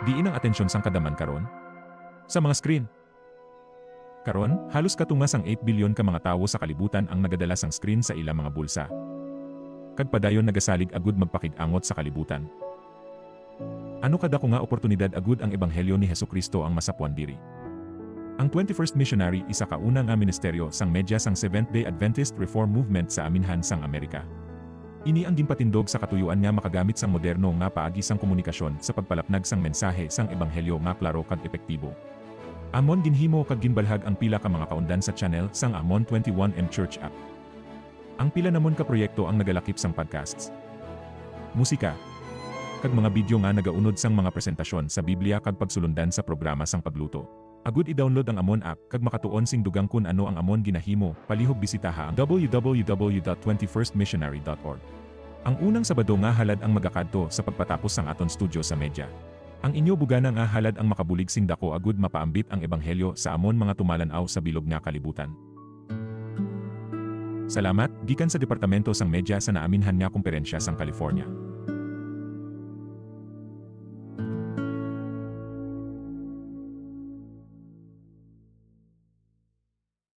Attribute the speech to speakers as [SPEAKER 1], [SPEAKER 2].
[SPEAKER 1] Diin ang atensyon sang kadaman karon? Sa mga screen. Karon, halos katungas ang 8 bilyon ka mga tawo sa kalibutan ang nagadala sang screen sa ilang mga bulsa. Kadpadayon nagasalig agud magpakig-angot sa kalibutan. Ano kada ko nga oportunidad agud ang ebanghelyo ni Heso Kristo ang masapuan diri. Ang 21st Missionary isa ka una nga ministeryo sang medya sang Seventh-day Adventist Reform Movement sa aminhan sang Amerika. Ini ang ginpatindog sa katuyuan nga makagamit sang moderno nga paagi sang komunikasyon sa pagpalapnag sang mensahe sang ebanghelyo nga klaro kag epektibo. Amon ginhimo kag ginbalhag ang pila ka mga kaundan sa channel sang Amon 21M Church app. Ang pila namon ka proyekto ang nagalakip sang podcasts. Musika, kag mga video nga nagaunod sang mga presentasyon sa Biblia kag pagsulundan sa programa sang pagluto. Agud i-download ang Amon app kag makatuon sing dugang kun ano ang Amon ginahimo, palihog bisitaha ang www.21stmissionary.org. Ang unang Sabado nga halad ang magakadto sa pagpatapos sang aton studio sa media. Ang inyo bugana nga halad ang makabulig sing dako agud mapaambit ang ebanghelyo sa amon mga tumalanaw sa bilog nga kalibutan. Salamat, gikan sa Departamento sang Media sa naaminhan nga komperensya sang California.